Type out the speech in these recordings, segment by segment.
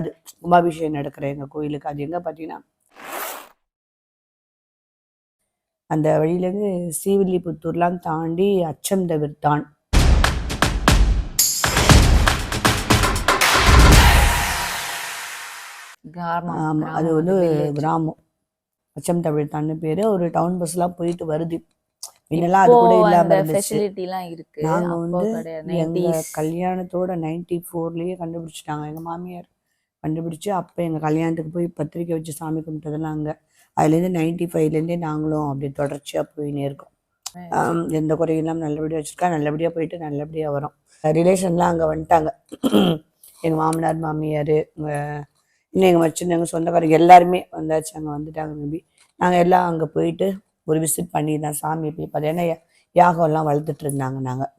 அது கும்பாபிஷேகம் நடக்கிற எங்கள் கோயிலுக்கு. அது எங்கே பார்த்தீங்கன்னா அந்த வழியிலேருந்து ஸ்ரீவில்லிபுத்தூர்லாம் தாண்டி அச்சம் தவிர்த்தான். கிராமம், ஆமா, அது வந்து. கிராமம். அச்சம் தவிர்த்தான்னு பேர். ஒரு டவுன் பஸ்லாம் போயிட்டு வருது. முன்னெல்லாம் அது கூட இல்லாமல் அந்த இருந்துச்சு. எல்லாம் நாங்க வந்து எங்க 90s கல்யாணத்தோட நைன்டி ஃபோர்லயே கண்டுபிடிச்சிட்டாங்க எங்க மாமியார். கண்டுபிடிச்சு அப்ப எங்க கல்யாணத்துக்கு போய் பத்திரிக்கை வச்சு சாமி கும்பிட்டதெல்லாம் அங்க. அதுலேருந்து நைன்டி ஃபைவ்லேருந்தே நாங்களும் அப்படியே தொடர்ச்சியா போயினே இருக்கோம். எந்த குறையும் இல்லாமல் நல்லபடியாக வச்சிருக்கா நல்லபடியாக போயிட்டு நல்லபடியாக வரும். ரிலேஷன்லாம் அங்கே வந்துட்டாங்க. எங்கள் மாமனார் மாமியார் இன்னும் எங்கள் மச்சின் எங்கள் சொந்தக்காரங்க எல்லாருமே வந்தாச்சு அங்கே வந்துட்டாங்க மேபி நாங்கள் எல்லாம் அங்கே போயிட்டு ஒரு விசிட் பண்ணி தான் சாமியை போய் பார்த்தோம் ஏன்னா யாகம்லாம் வளர்த்துட்டு இருந்தாங்க நாங்கள்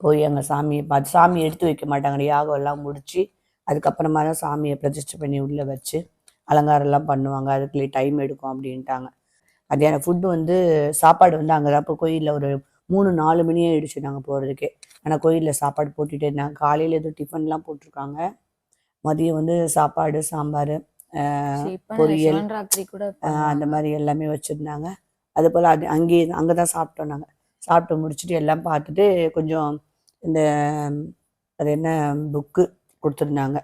போய் அங்கே சாமியை பார்த்து சாமி எடுத்து வைக்க மாட்டாங்க யாகம் எல்லாம் முடிச்சு அதுக்கப்புறமா தான் சாமியை பிரதிஷ்டை பண்ணி உள்ளே வச்சு அலங்காரம்லாம் பண்ணுவாங்க. அதுக்குள்ளே டைம் எடுக்கும் அப்படின்ட்டாங்க. மத்தியானம் ஃபுட்டு வந்து சாப்பாடு வந்து அங்கே தான். இப்போ கோயிலில் ஒரு மூணு நாலு மணி ஆயிடுச்சு நாங்கள் போகிறதுக்கே ஆனால் கோயிலில் சாப்பாடு போட்டுட்டே இருந்தாங்க. காலையில் எதுவும் டிஃபன்லாம் போட்டிருக்காங்க. மதியம் வந்து சாப்பாடு சாம்பார் பொரியல். அந்த மாதிரி எல்லாமே வச்சுருந்தாங்க. அது போல் அது அங்கேயே அங்கே தான் சாப்பிட்டோம் நாங்கள் சாப்பிட்டு முடிச்சுட்டு எல்லாம் பார்த்துட்டு கொஞ்சம் இந்த அது என்ன புக்கு கொடுத்துருந்தாங்க.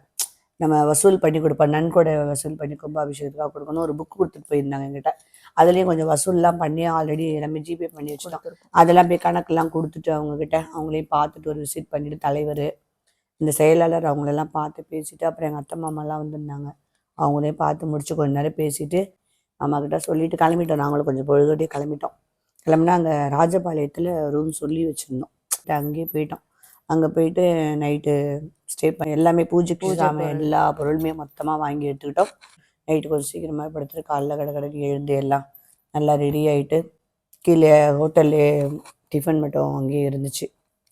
நம்ம வசூல் பண்ணி கொடுப்போம். நன்கொடை வசூல் பண்ணி கும்பாபிஷேகத்துக்காக கொடுக்கணும். ஒரு புக் கொடுத்துட்டு போயிருந்தாங்க எங்கிட்ட அதுலேயும் கொஞ்சம் வசூல்லாம் பண்ணி ஆல்ரெடி எல்லாமே ஜிபே பண்ணி வச்சுட்டோம். அதெல்லாம் போய் கணக்கெல்லாம் கொடுத்துட்டு அவங்கக்கிட்ட அவங்களையும் பார்த்துட்டு ஒரு விசிட் பண்ணிட்டு தலைவர் இந்த செயலாளர் அவங்களெல்லாம் பார்த்து பேசிட்டு அப்புறம் எங்கள் அத்தை மாமாலாம் வந்திருந்தாங்க. அவங்களையும் பார்த்து முடிச்சு கொஞ்ச நேரம் பேசிட்டு அம்மா கிட்ட சொல்லிட்டு கிளம்பிட்டோம். நாங்களும் கொஞ்சம் பொழுதோடய கிளம்பிட்டோம். கிளம்புனா அங்கே ராஜபாளையத்தில் ரூம் சொல்லி வச்சுருந்தோம். அங்கேயே போயிட்டோம். அங்கே போயிட்டு நைட்டு ஸ்டே பண்ணி எல்லாமே பூஜைக்கு பூஜை சாமி. எல்லா பொருளுமே மொத்தமாக வாங்கி எடுத்துக்கிட்டோம். நைட்டு கொஞ்சம் சீக்கிரமாக படுத்துட்டு காலைல கடை கடைக்கு எழுந்து எல்லாம் நல்லா ரெடி ஆகிட்டு கீழே ஹோட்டல்லே டிஃபன் மட்டும் அங்கேயே இருந்துச்சு.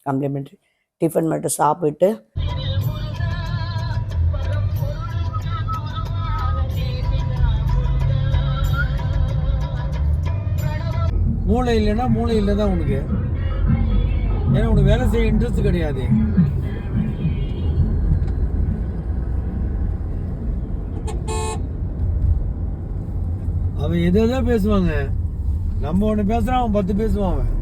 காம்ப்ளிமெண்ட்ரி டிஃபன் மட்டும் சாப்பிட்டு மூளை இல்லைன்னா மூளை இல்லை தான் உனக்கு. ஏன்னா உனக்கு வேலை செய்ய இன்ட்ரெஸ்ட் கிடையாது. அவன் எதை பேசுவாங்க. நம்ம ஒன்று பேசுறான் அவன் பத்து பேசுவான் அவன்.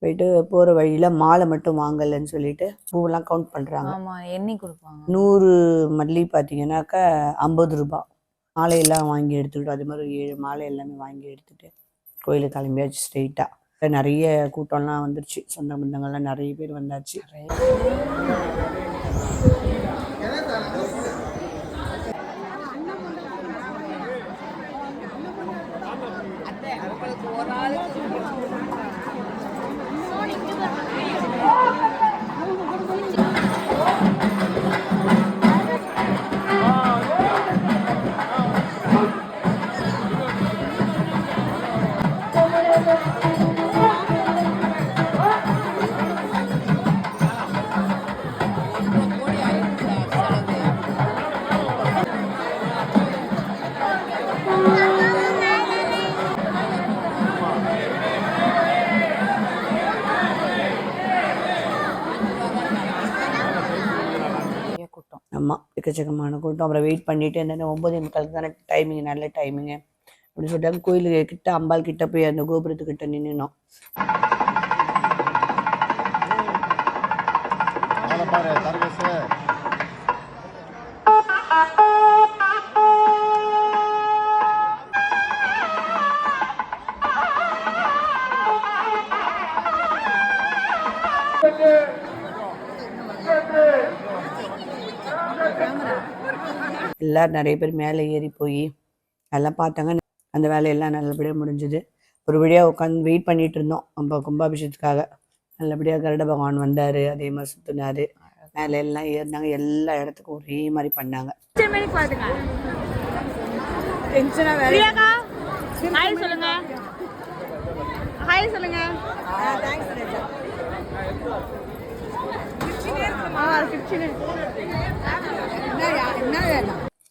போயிட்டு போகிற வழியில் மாலை மட்டும் வாங்கலைன்னு சொல்லிட்டு பூவெல்லாம் கவுண்ட் பண்ணுறாங்க ஆமா எண்ணி கொடுப்பாங்க. நூறு மல்லி பார்த்தீங்கன்னாக்கா ஐம்பது ரூபாய் மாலையெல்லாம் வாங்கி எடுத்துக்கிட்டோம் அதே மாதிரி ஏழு மாலை எல்லாமே வாங்கி எடுத்துட்டு கோயிலுக்கு கிளம்பியாச்சு ஸ்ட்ரெயிட்டாக நிறைய கூட்டம்லாம் வந்துருச்சு. சொந்த பந்தங்கள்லாம் நிறைய பேர் வந்தாச்சு. நிறைய எக்கச்சக்கமான கூட்டம் அப்புறம் வெயிட் பண்ணிட்டு என்னென்ன ஒம்பது முக்காலுக்கு தானே டைமிங் நல்ல டைமிங்கு அப்படின்னு சொல்லிட்டாங்க கோயிலுக்கு கிட்ட அம்பாள் கிட்ட போய் அந்த கோபுரத்துக்கிட்ட நின்னுனோம் பாரு தர்கேஷ் எல்லாரும் நிறைய பேர் மேலே ஏறி போய் எல்லாம் பார்த்தாங்க. அந்த வேலையெல்லாம் நல்லபடியாக முடிஞ்சுது. ஒரு வழியாக உட்காந்து வெயிட் பண்ணிட்டு இருந்தோம். நம்ம கும்பாபிஷேகத்துக்காக. நல்லபடியாக கருட பகவான் வந்தார் அதே மாதிரி சுற்றினார் மேலே எல்லாம் ஏறினாங்க. எல்லா இடத்துக்கும் ஒரே மாதிரி பண்ணாங்க. சொல்லுங்க. ஹாய்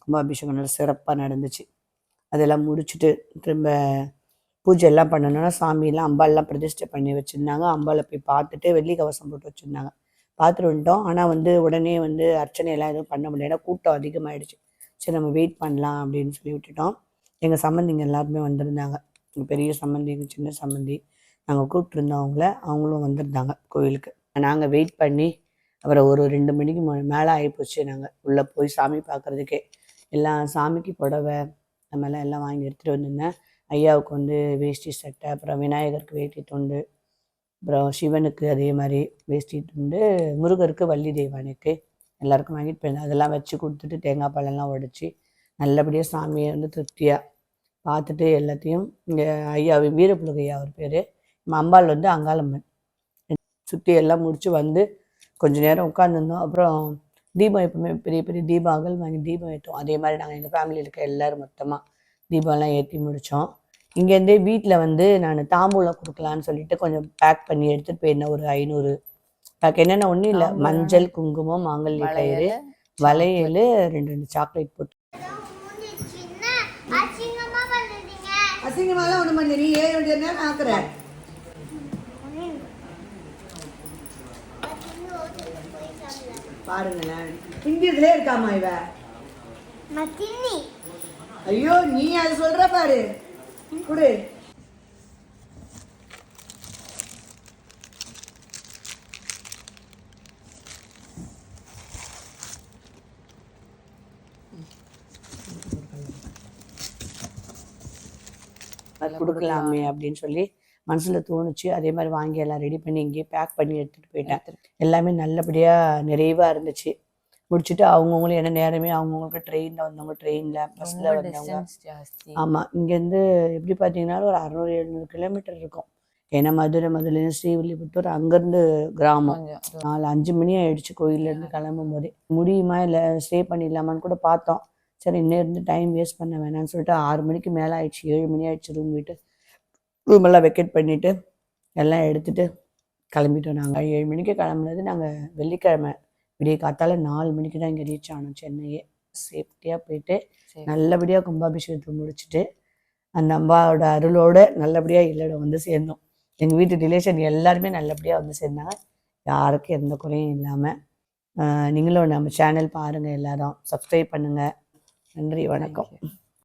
கும்பாபிஷேகம் நல்லா சிறப்பாக நடந்துச்சு. அதெல்லாம் முடிச்சுட்டு திரும்ப பூஜை எல்லாம் பண்ணணும்னா சாமியெல்லாம் அம்பாலெலாம் பிரதிஷ்டை பண்ணி வச்சுருந்தாங்க. அம்பாலை போய் பார்த்துட்டு வெள்ளி கவசம் போட்டு வச்சுருந்தாங்க. பார்த்துட்டு வந்துட்டோம். ஆனால் வந்து உடனே வந்து அர்ச்சனையெல்லாம் எதுவும் பண்ண முடியல. கூட்டம் அதிகமாகிடுச்சு சரி நம்ம வெயிட் பண்ணலாம் அப்படின்னு சொல்லி விட்டுட்டோம். எங்கள் சம்மந்திங்க எல்லாருமே வந்திருந்தாங்க. பெரிய சம்மந்தி சின்ன சம்மந்தி நாங்கள் கூப்பிட்டுருந்தோம் அவங்கள. அவங்களும் வந்திருந்தாங்க கோவிலுக்கு நாங்கள் வெயிட் பண்ணி அப்புறம் ஒரு ரெண்டு மணிக்கு மேலே ஆகிப்போச்சு நாங்கள் உள்ளே போய் சாமி பார்க்குறதுக்கே எல்லாம் சாமிக்கு புடவை அந்த மாதிரிலாம் எல்லாம் வாங்கி எடுத்துகிட்டு வந்திருந்தேன். ஐயாவுக்கு வந்து வேஷ்டி சட்டை அப்புறம் விநாயகருக்கு வேட்டி துண்டு அப்புறம் சிவனுக்கு அதே மாதிரி வேஷ்டி துண்டு முருகருக்கு வள்ளி தெய்வானுக்கு எல்லாருக்கும் வாங்கிட்டு போயிருந்தேன். அதெல்லாம் வச்சு கொடுத்துட்டு தேங்காய் பழம்லாம் உடைச்சி நல்லபடியாக சாமியை வந்து திருப்தியாக பார்த்துட்டு எல்லாத்தையும் இங்கே ஐயா வீரப்புலக ஐயா அவர் பேர். அம்பாள் வந்து அங்காளம்மன். சுற்றி எல்லாம் முடித்து வந்து கொஞ்ச நேரம் உட்காந்துருந்தோம் அப்புறம் தீபம் எப்பவுமே பெரிய பெரிய தீபம் அகல் வாங்கி தீபம் ஏற்றோம் அதே மாதிரி நாங்கள் எங்கள் ஃபேமிலியில் இருக்க எல்லோரும் மொத்தமாக தீபம்லாம் ஏற்றி முடித்தோம் இங்கேருந்தே வீட்டில் வந்து நான் தாம்பூலம் கொடுக்கலான்னு சொல்லிட்டு கொஞ்சம் பேக் பண்ணி எடுத்துகிட்டு போயிருந்தேன். ஒரு ஐநூறு பேக் என்னென்ன ஒன்றும் இல்லை. மஞ்சள் குங்குமம் மாங்கல்ய கயிறு வளையல் ரெண்டு ரெண்டு சாக்லேட் போட்டு. அசிங்கமாலாம் ஒன்றும் பண்ணி நீ வேண்டிய நேரம் ஆக்குற பாருங்களேன். இந்தியத்திலே இருக்காமா இவ? மத்தினி ஐயோ நீ அது சொல்ற பாரு. குடு. அது கொடுக்கலாமே அப்படின்னு சொல்லி மனசுல தோணுச்சு. அதே மாதிரி வாங்கி எல்லாம் ரெடி பண்ணி இங்கேயே பேக் பண்ணி எடுத்துட்டு போயிட்டேன். எல்லாமே நல்லபடியா நிறைவா இருந்துச்சு. முடிச்சுட்டு அவங்கவுங்களும் என்ன நேரமே அவங்கவுங்களுக்கு ட்ரெயின்ல வந்தவங்க ட்ரெயின்ல ரொம்ப வந்தவங்க. டிஸ்டன்ஸ் ஜாஸ்தி. ஆமா. இங்கேருந்து எப்படி பார்த்தீங்கன்னா ஒரு அறநூறு எழுநூறு கிலோமீட்டர் இருக்கும். ஏன்னா மதுரை மதுரையிலேருந்து ஸ்ரீவில்லிபுத்தூர் அங்கேருந்து கிராமம். நாலு அஞ்சு மணி ஆயிடுச்சு கோயிலேருந்து கிளம்பும் போதே முடியுமா இல்லை ஸ்டே பண்ணிடலாமான்னு கூட பார்த்தோம். சரி இன்னும் இருந்து டைம் வேஸ்ட் பண்ண வேணாம்னு சொல்லிட்டு ஆறு மணிக்கு மேலே ஆயிடுச்சு. ஏழு மணி ஆயிடுச்சு ரூம் விட்டு. ரூம் எல்லாம் வெக்கேட் பண்ணிட்டு எல்லாம் எடுத்துட்டு கிளம்பிட்டோம் நாங்கள் ஏழு மணிக்கு கிளம்புனது நாங்கள் வெள்ளிக்கிழமை. விடிய காத்தால நாலு மணிக்கு தான் இங்கே ரீச் ஆனோம் சென்னையே. சேஃப்டியாக போயிட்டு. நல்லபடியாக கும்பாபிஷேகத்தை முடிச்சுட்டு அந்த அம்பாவோட அருளோட நல்லபடியாக இல்லடம் வந்து சேர்ந்தோம். எங்கள் வீட்டு ரிலேஷன் எல்லாருமே நல்லபடியாக வந்து சேர்ந்தாங்க. யாருக்கும் எந்த குறையும் இல்லாமல் நீங்களும் நம்ம சேனல் பாருங்கள் எல்லாரும். சப்ஸ்கிரைப் பண்ணுங்கள் நன்றி வணக்கம்.